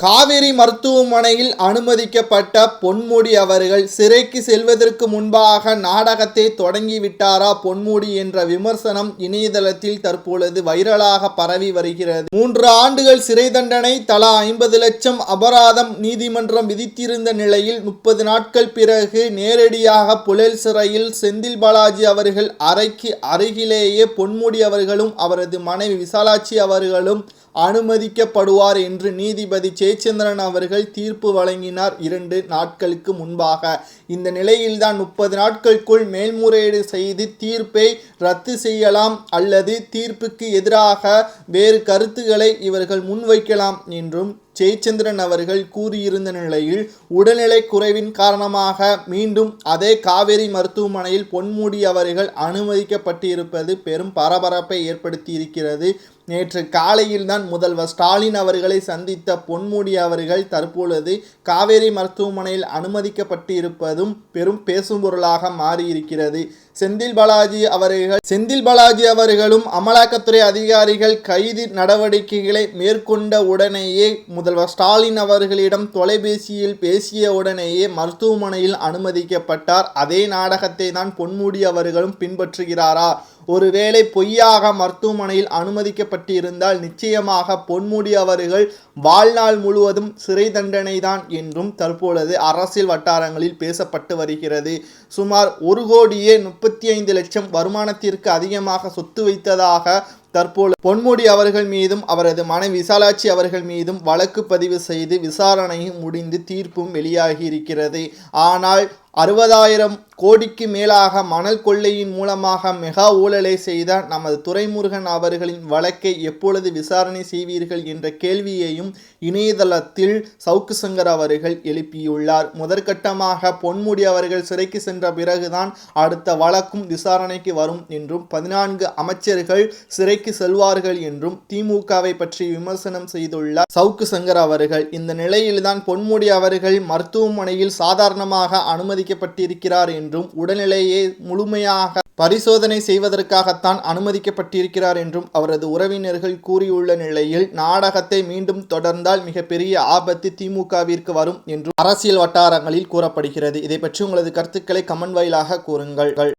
காவேரி மருத்துவமனையில் அனுமதிக்கப்பட்ட பொன்முடி அவர்கள் சிறைக்கு செல்வதற்கு முன்பாக நாடகத்தை தொடங்கிவிட்டாரா பொன்முடி என்ற விமர்சனம் இணையதளத்தில் தற்பொழுது வைரலாக பரவி வருகிறது. மூன்று ஆண்டுகள் சிறை தண்டனை தலா ஐம்பது லட்சம் அபராதம் நீதிமன்றம் விதித்திருந்த நிலையில் முப்பது நாட்கள் பிறகு நேரடியாக புழல் சிறையில் செந்தில் பாலாஜி அவர்கள் அறைக்கு அருகிலேயே பொன்முடி அவர்களும் அவரது மனைவி விசாலாட்சி அவர்களும் அனுமதிக்கப்படுவார் என்று நீதிபதி ஜெயச்சந்திரன் அவர்கள் தீர்ப்பு வழங்கினார் இரண்டு நாட்களுக்கு முன்பாக. இந்த நிலையில்தான் முப்பது நாட்களுக்குள் மேல்முறையீடு செய்து தீர்ப்பை ரத்து செய்யலாம் அல்லது தீர்ப்புக்கு எதிராக வேறு கருத்துக்களை இவர்கள் முன்வைக்கலாம் என்றும் ஜெயச்சந்திரன் அவர்கள் கூறியிருந்த நிலையில் உடல்நிலை குறைவின் காரணமாக மீண்டும் அதே காவேரி மருத்துவமனையில் பொன்முடி அவர்கள் அனுமதிக்கப்பட்டிருப்பது பெரும் பரபரப்பை ஏற்படுத்தியிருக்கிறது. நேற்று காலையில்தான் முதல்வர் ஸ்டாலின் அவர்களை சந்தித்த பொன்முடி அவர்கள் தற்பொழுது காவேரி மருத்துவமனையில் அனுமதிக்கப்பட்டிருப்பதும் பெரும் பேசும் பொருளாக மாறியிருக்கிறது. செந்தில் பாலாஜி அவர்கள் செந்தில் பாலாஜி அவர்களும் அமலாக்கத்துறை அதிகாரிகள் கைது நடவடிக்கைகளை மேற்கொண்ட உடனேயே முதல்வர் ஸ்டாலின் அவர்களிடம் தொலைபேசியில் பேசிய உடனேயே மருத்துவமனையில் அனுமதிக்கப்பட்டார். அதே நாடகத்தை தான் பொன்முடி அவர்களும் பின்பற்றுகிறாரா? ஒருவேளை பொய்யாக மருத்துவமனையில் அனுமதிக்கப்பட்டிருந்தால் நிச்சயமாக பொன்முடி அவர்கள் வாழ்நாள் முழுவதும் சிறை தண்டனை தான் என்றும் தற்பொழுது அரசியல் வட்டாரங்களில் பேசப்பட்டு வருகிறது. சுமார் ஒரு கோடியே முப்பத்தி ஐந்து லட்சம் வருமானத்திற்கு அதிகமாக சொத்து வைத்ததாக தற்போது பொன்முடி அவர்கள் மீதும் அவரது மனைவி விசாலாட்சி அவர்கள் மீதும் வழக்கு பதிவு செய்து விசாரணையும் முடிந்து தீர்ப்பும் வெளியாகி இருக்கிறது ஆனால் அறுபதாயிரம் கோடிக்கு மேலாக மணல் கொள்ளையின் மூலமாக மெகா ஊழலை செய்த நமது துரைமுருகன் அவர்களின் வழக்கை எப்பொழுது விசாரணை செய்வீர்கள் என்ற கேள்வியையும் இணையதளத்தில் சவுக்கு சங்கர் அவர்கள் எழுப்பியுள்ளார். முதற்கட்டமாக பொன்முடி அவர்கள் சிறைக்கு சென்ற பிறகுதான் அடுத்த வழக்கும் விசாரணைக்கு வரும் என்றும் பதினான்கு அமைச்சர்கள் சிறைக்கு செல்வார்கள் என்றும் திமுகவை பற்றி விமர்சனம் செய்துள்ளார் சவுக்கு சங்கர் அவர்கள். இந்த நிலையில்தான் பொன்முடி அவர்கள் மருத்துவமனையில் சாதாரணமாக அனுமதி அனுமதிக்கப்பட்டிருக்கிறார் என்றும் உடல்நிலையை முழுமையாக பரிசோதனை செய்வதற்காகத்தான் அனுமதிக்கப்பட்டிருக்கிறார் என்றும் அவரது உறவினர்கள் கூறியுள்ள நிலையில் நாடகத்தை மீண்டும் தொடர்ந்தால் மிகப்பெரிய ஆபத்து திமுகவிற்கு வரும் என்றும் அரசியல் வட்டாரங்களில் கூறப்படுகிறது. இதை பற்றி உங்களது கருத்துக்களை கமெண்ட் வாயிலாக கூறுங்கள்.